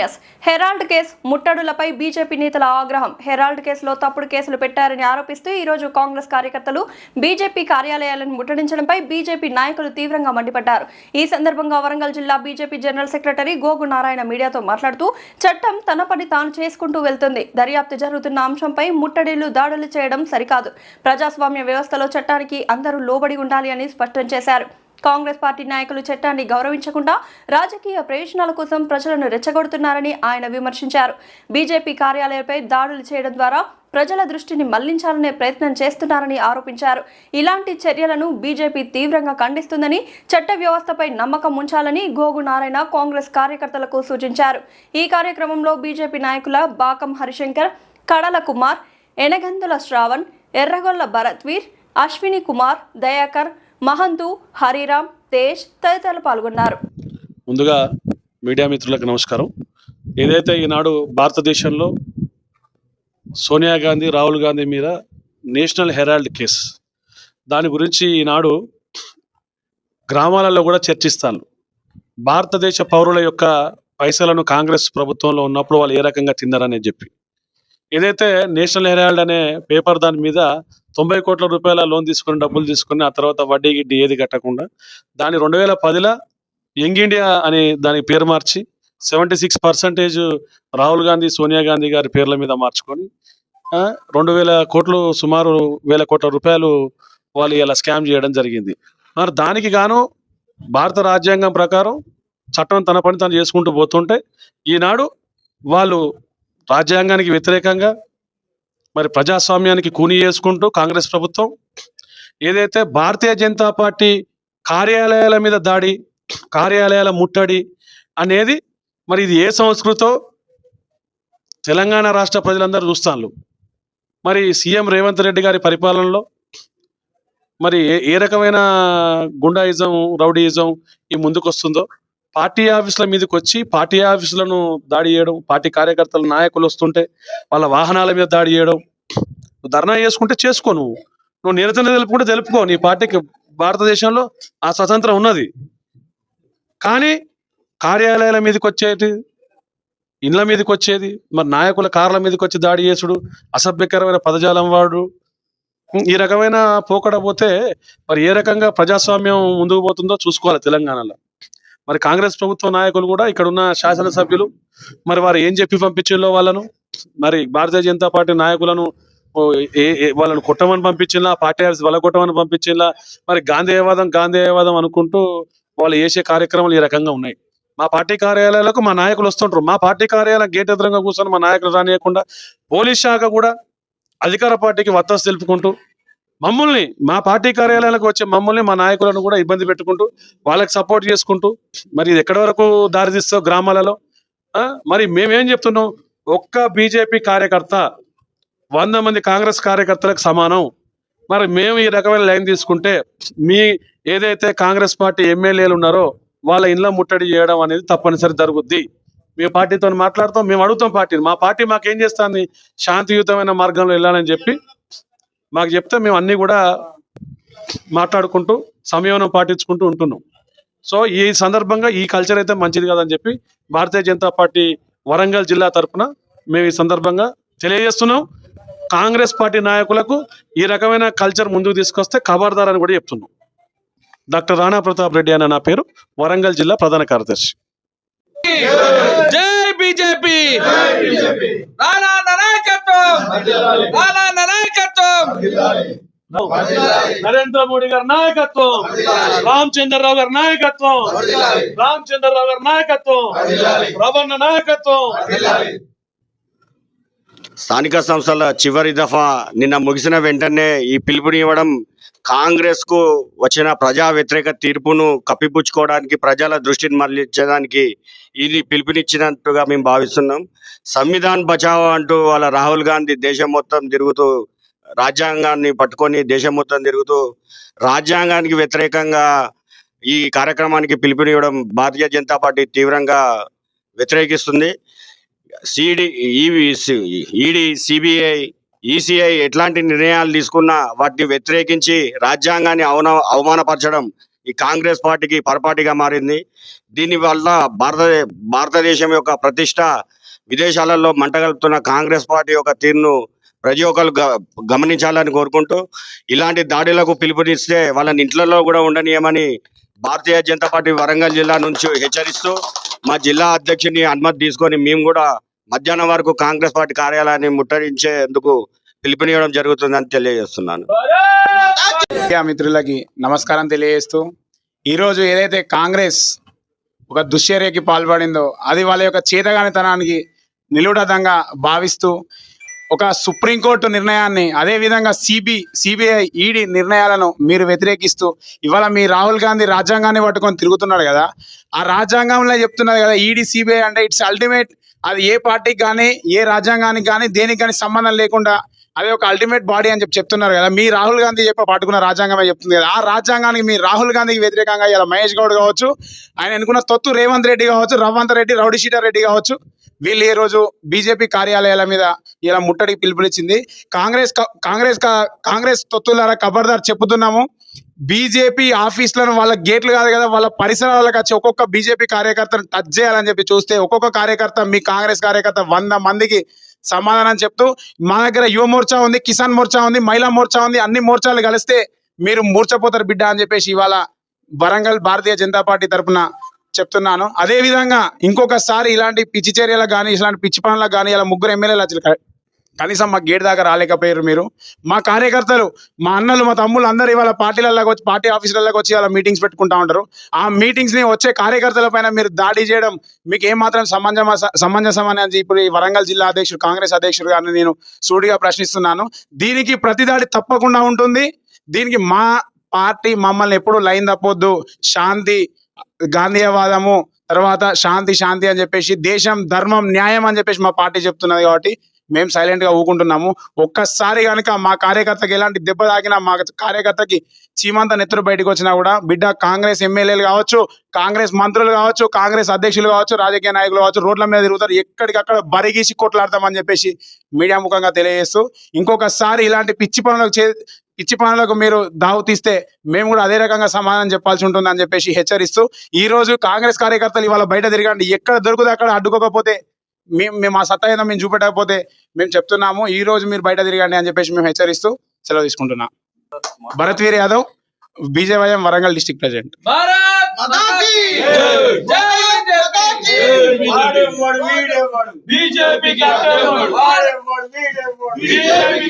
News. Herald case ముట్టడులపై BJP నేతల ఆగ్రహం. హెరాల్డ్ కేసులో తప్పుడు కేసులు పెట్టారని ఆరోపిస్తూ ఈ రోజు కాంగ్రెస్ కార్యకర్తలు బీజేపీ కార్యాలయాలను ముట్టడించడంపై బీజేపీ నాయకులు తీవ్రంగా మండిపడ్డారు. ఈ సందర్భంగా వరంగల్ జిల్లా బీజేపీ జనరల్ సెక్రటరీ గోగు నారాయణ మీడియాతో మాట్లాడుతూ చట్టం తన పని తాను చేసుకుంటూ వెళ్తుంది. దర్యాప్తు జరుగుతున్న అంశంపై ముట్టడిలు దాడులు చేయడం సరికాదు. ప్రజాస్వామ్య వ్యవస్థలో చట్టానికి అందరూ లోబడి ఉండాలి అని స్పష్టం చేశారు. కాంగ్రెస్ పార్టీ నాయకులు చట్టాన్ని గౌరవించకుండా రాజకీయ ప్రయోజనాల కోసం ప్రజలను రెచ్చగొడుతున్నారని ఆయన విమర్శించారు. బీజేపీ కార్యాలయంపై దాడులు చేయడం ద్వారా ప్రజల దృష్టిని మళ్ళించాలనే ప్రయత్నం చేస్తున్నారని ఆరోపించారు. ఇలాంటి చర్యలను బీజేపీ తీవ్రంగా ఖండిస్తుందని చట్ట వ్యవస్థపై నమ్మకం ఉంచాలని గోగు నారాయణ కాంగ్రెస్ కార్యకర్తలకు సూచించారు. ఈ కార్యక్రమంలో బీజేపీ నాయకుల బాకం హరిశంకర్ కడల కుమార్ ఎనగందుల శ్రావణ్ ఎర్రగొల్ల భరత్వీర్ అశ్విని కుమార్ దయాకర్ మహంతు హరిరామ్ తేజ్ తదితరులు పాల్గొన్నారు. ముందుగా మీడియా మిత్రులకు నమస్కారం. ఏదైతే ఈనాడు భారతదేశంలో సోనియా గాంధీ రాహుల్ గాంధీ మీద నేషనల్ హెరాల్డ్ కేస్ దాని గురించి ఈనాడు గ్రామాలలో కూడా చర్చిస్తాను భారతదేశ పౌరుల యొక్క పైసలను కాంగ్రెస్ ప్రభుత్వంలో ఉన్నప్పుడు వాళ్ళు ఏ రకంగా తిన్నారని చెప్పి. ఏదైతే నేషనల్ హెరాల్డ్ అనే పేపర్ దాని మీద తొంభై కోట్ల రూపాయల లోన్ తీసుకుని డబ్బులు తీసుకుని ఆ తర్వాత వడ్డీ గిడ్డి ఏది కట్టకుండా దాని రెండు వేల పదిలో యంగ్ ఇండియా అని దానికి పేరు మార్చి seventy six percentage Rahul Gandhi Sonia Gandhi గారి పేర్ల మీద మార్చుకొని రెండు వేల కోట్లు సుమారు వేల కోట్ల రూపాయలు వాళ్ళు ఇలా స్కామ్ చేయడం జరిగింది. మరి దానికి గాను భారత రాజ్యాంగం ప్రకారం చట్టం తన పని తను చేసుకుంటూ పోతుంటే ఈనాడు వాళ్ళు రాజ్యాంగానికి వ్యతిరేకంగా మరి ప్రజాస్వామ్యానికి కూని చేసుకుంటూ కాంగ్రెస్ ప్రభుత్వం ఏదైతే భారతీయ జనతా పార్టీ కార్యాలయాల మీద దాడి కార్యాలయాల ముట్టడి అనేది మరి ఇది ఏ సంస్కృతో? తెలంగాణ రాష్ట్ర ప్రజలందరూ చూస్తాను మరి సీఎం రేవంత్ రెడ్డి గారి పరిపాలనలో మరి ఏ ఏ రకమైన గుండాయిజం రౌడీయిజం ఈ ముందుకు వస్తుందో పార్టీ ఆఫీసుల మీదకి వచ్చి పార్టీ ఆఫీసులను దాడి చేయడం పార్టీ కార్యకర్తల నాయకులు వస్తుంటే వాళ్ళ వాహనాల మీద దాడి చేయడం. నువ్వు ధర్నా చేసుకుంటే చేసుకో నువ్వు. నువ్వు నిరసన తెలుపుకుంటే తెలుపుకో. నీ పార్టీకి భారతదేశంలో ఆ స్వతంత్రం ఉన్నది. కానీ కార్యాలయాల మీదకి వచ్చేది ఇండ్ల మీదకి వచ్చేది మరి నాయకుల కార్ల మీదకి వచ్చి దాడి చేసుడు అసభ్యకరమైన పదజాలం వాడు. ఈ రకమైన పోకడ పోతే మరి ఏ రకంగా ప్రజాస్వామ్యం ముందుకు పోతుందో చూసుకోవాలి తెలంగాణలో. మరి కాంగ్రెస్ ప్రభుత్వ నాయకులు కూడా ఇక్కడ ఉన్న శాసనసభ్యులు మరి వారు ఏం చెప్పి పంపించిందో వాళ్ళను మరి భారతీయ జనతా పార్టీ నాయకులను ఏ వాళ్ళను కొట్టమని పంపించిందా పార్టీ ఆఫీస్ వల్ల కొట్టమని పంపించిందా మరి గాంధీయవాదం గాంధీయవాదం అనుకుంటూ వాళ్ళు చేసే కార్యక్రమాలు ఈ రకంగా ఉన్నాయి. మా పార్టీ కార్యాలయాలకు మా నాయకులు వస్తుంటారు మా పార్టీ కార్యాలయం గేట్ ఎదురుగా కూర్చొని మా నాయకులు రానియకుండా పోలీస్ శాఖ కూడా అధికార పార్టీకి వత్తసు తెలుపుకుంటూ మమ్మల్ని మా పార్టీ కార్యాలయాలకు వచ్చే మమ్మల్ని మా నాయకులను కూడా ఇబ్బంది పెట్టుకుంటూ వాళ్ళకి సపోర్ట్ చేసుకుంటూ మరి ఇది ఎక్కడి వరకు దారితీస్తో గ్రామాలలో? మరి మేమేం చెప్తున్నాం? ఒక్క బీజేపీ కార్యకర్త వంద మంది కాంగ్రెస్ కార్యకర్తలకు సమానం. మరి మేము ఈ రకమైన లైన్ తీసుకుంటే మీ ఏదైతే కాంగ్రెస్ పార్టీ ఎమ్మెల్యేలు ఉన్నారో వాళ్ళ ఇంట్లో ముట్టడి చేయడం అనేది తప్పనిసరి జరుగుద్ది. మీ పార్టీతో మాట్లాడతాం మేము అడుగుతాం పార్టీని. మా పార్టీ మాకేం చేస్తుంది? శాంతియుతమైన మార్గంలో వెళ్ళాలని చెప్పి మాకు చెప్తే మేము అన్ని కూడా మాట్లాడుకుంటూ సంయమనం పాటించుకుంటూ ఉంటున్నాం. సో ఈ సందర్భంగా ఈ కల్చర్ అయితే మంచిది కాదని చెప్పి భారతీయ జనతా పార్టీ వరంగల్ జిల్లా తరఫున మేము ఈ సందర్భంగా తెలియజేస్తున్నాం. కాంగ్రెస్ పార్టీ నాయకులకు ఈ రకమైన కల్చర్ ముందుకు తీసుకొస్తే ఖబర్దార్ అని కూడా చెప్తున్నాం. డాక్టర్ రాణా ప్రతాప్ రెడ్డి అనే నా పేరు వరంగల్ జిల్లా ప్రధాన కార్యదర్శి. జై! బీజేపీ. రానా నాయకత్వం రానా నాయకత్వం నరేంద్ర మోడీ గారి నాయకత్వం. రామచంద్రరావు గారి నాయకత్వం. రామచంద్రరావు గారి నాయకత్వం. రవణ నాయకత్వం. స్థానిక సంస్థల చివరి దఫా నిన్న ముగిసిన వెంటనే ఈ పిలుపునివ్వడం కాంగ్రెస్కు వచ్చిన ప్రజా వ్యతిరేక తీర్పును కప్పిపుచ్చుకోవడానికి ప్రజల దృష్టిని మరలించడానికి ఇది పిలుపునిచ్చినట్టుగా మేము భావిస్తున్నాం. సంవిధాన్ బచావో అంటూ వాళ్ళ రాహుల్ గాంధీ దేశం మొత్తం తిరుగుతూ రాజ్యాంగాన్ని పట్టుకొని దేశం మొత్తం తిరుగుతూ రాజ్యాంగానికి వ్యతిరేకంగా ఈ కార్యక్రమానికి పిలుపునివ్వడం భారతీయ జనతా పార్టీ తీవ్రంగా వ్యతిరేకిస్తుంది. సిడి ఈడీ సిబిఐ ఈసీఐ ఎట్లాంటి నిర్ణయాలు తీసుకున్నా వాటిని వ్యతిరేకించి రాజ్యాంగాన్ని అవన అవమానపరచడం ఈ కాంగ్రెస్ పార్టీకి పొరపాటుగా మారింది. దీని వల్ల భారత భారతదేశం యొక్క ప్రతిష్ట విదేశాలలో మంటగలుపుతున్న కాంగ్రెస్ పార్టీ యొక్క తీరును ప్రతి ఒక్కరు గ- గమనించాలని కోరుకుంటూ ఇలాంటి దాడులకు పిలుపునిస్తే వాళ్ళని ఇంట్లలో కూడా ఉండనీయమని భారతీయ జనతా పార్టీ వరంగల్ జిల్లా నుంచి హెచ్చరిస్తూ మా జిల్లా అధ్యక్షుని అనుమతి తీసుకొని మేము కూడా మధ్యాహ్నం వరకు కాంగ్రెస్ పార్టీ కార్యాలయాన్ని ముట్టడించేందుకు పిలుపునివ్వడం జరుగుతుందని తెలియజేస్తున్నాను. మిత్రులకి నమస్కారం తెలియజేస్తూ ఈరోజు ఏదైతే కాంగ్రెస్ ఒక దుశ్చర్యకి పాల్పడిందో అది వాళ్ళ యొక్క చేతగానితనానికి నిలుడదంగా భావిస్తూ ఒక సుప్రీంకోర్టు నిర్ణయాన్ని అదే విధంగా సిబి సిబిఐ ఈడీ నిర్ణయాలను మీరు వ్యతిరేకిస్తూ ఇవాళ మీ రాహుల్ గాంధీ రాజ్యాంగాన్ని పట్టుకొని తిరుగుతున్నాడు కదా ఆ రాజ్యాంగంలో చెప్తున్నది కదా ఈడీ సిబిఐ అంటే ఇట్స్ అల్టిమేట్ అది ఏ పార్టీకి కానీ ఏ రాజ్యాంగానికి కానీ దేనికి కానీ సంబంధం లేకుండా అదే ఒక అల్టిమేట్ బాడీ అని చెప్పి చెప్తున్నారు కదా. మీ రాహుల్ గాంధీ చెప్పి పట్టుకున్న రాజ్యాంగమే చెప్తుంది కదా. ఆ రాజ్యాంగానికి మీ రాహుల్ గాంధీకి వ్యతిరేకంగా ఇలా మహేష్ గౌడ్ కావచ్చు ఆయన అనుకున్న తొత్తు రేవంత్ రెడ్డి కావచ్చు రవంత్ రెడ్డి రౌడీ షీటర్ రెడ్డి కావచ్చు వీళ్ళు ఈ రోజు బీజేపీ కార్యాలయాల మీద ఇలా ముట్టడికి పిలుపునిచ్చింది. కాంగ్రెస్ క- కాంగ్రెస్ క- కాంగ్రెస్ తొత్తులారా ఖబర్దార్ చెప్పుతున్నాము. బీజేపీ ఆఫీసులను వాళ్ళ గేట్లు కాదు కదా వాళ్ళ పరిసరాలకు వచ్చి ఒక్కొక్క బీజేపీ కార్యకర్తను టచ్ చేయాలని చెప్పి చూస్తే ఒక్కొక్క కార్యకర్త మీ కాంగ్రెస్ కార్యకర్త వంద మందికి సమాధానం చెప్తూ మా దగ్గర యువ మోర్చా ఉంది కిసాన్ మోర్చా ఉంది మహిళా మోర్చా ఉంది అన్ని మోర్చాలు కలిస్తే మీరు మూర్చపోతారు బిడ్డ అని చెప్పేసి ఇవాళ వరంగల్ భారతీయ జనతా పార్టీ తరపున చెప్తున్నాను. అదే విధంగా ఇంకొకసారి ఇలాంటి పిచ్చి చర్యలకు కానీ ఇలాంటి పిచ్చి పనులకు కానీ ఇలా ముగ్గురు ఎమ్మెల్యేలు కనీసం మా గేట్ దాకా రాలేకపోయారు మీరు. మా కార్యకర్తలు మా అన్నలు మా తమ్ముళ్ళు అందరూ ఇవాళ పార్టీలలోకి వచ్చి పార్టీ ఆఫీసులలోకి వచ్చి ఇవాళ మీటింగ్స్ పెట్టుకుంటా ఉంటారు. ఆ మీటింగ్స్ని వచ్చే కార్యకర్తల పైన మీరు దాడి చేయడం మీకు ఏమాత్రం సమంజమ సమంజసం అని ఇప్పుడు ఈ వరంగల్ జిల్లా అధ్యక్షుడు కాంగ్రెస్ అధ్యక్షుడు గారిని నేను సూటిగా ప్రశ్నిస్తున్నాను. దీనికి ప్రతిదాడి తప్పకుండా ఉంటుంది. దీనికి మా పార్టీ మమ్మల్ని ఎప్పుడు లైన్ తప్పొద్దు. శాంతి గాంధీయవాదము తర్వాత శాంతి శాంతి అని చెప్పేసి దేశం ధర్మం న్యాయం అని చెప్పేసి మా పార్టీ చెప్తున్నది కాబట్టి మేము సైలెంట్గా ఊకుంటున్నాము. ఒక్కసారి కనుక మా కార్యకర్తకి ఎలాంటి దెబ్బ తాకినా మా కార్యకర్తకి చీమంత నెత్తురు బయటకు వచ్చినా కూడా బిడ్డ కాంగ్రెస్ ఎమ్మెల్యేలు కావచ్చు కాంగ్రెస్ మంత్రులు కావచ్చు కాంగ్రెస్ అధ్యక్షులు కావచ్చు రాజకీయ నాయకులు కావచ్చు రోడ్ల మీద తిరుగుతారు ఎక్కడికక్కడ బరిగీసి కొట్లాడతామని చెప్పేసి మీడియా ముఖంగా తెలియజేస్తూ ఇంకొకసారి ఇలాంటి పిచ్చి పనులకు చే పిచ్చి పనులకు మీరు దావు తీస్తే మేము కూడా అదే రకంగా సమాధానం చెప్పాల్సి ఉంటుందని చెప్పేసి హెచ్చరిస్తూ ఈ రోజు కాంగ్రెస్ కార్యకర్తలు ఇవాళ బయట తిరగండి ఎక్కడ దొరుకుతే అక్కడ అడ్డుకోకపోతే మేము మేము ఆ సత్తా ఏదో మేము చూపెట్టకపోతే మేము చెప్తున్నాము ఈ రోజు మీరు బయట తిరగండి అని చెప్పేసి మేము హెచ్చరిస్తూ సెలవు తీసుకుంటున్నాం. Bharat Veer Yadav BJYM Warangal district president. Bharat Mata key జై బీజేపీ బీజేపీ బీజేపీ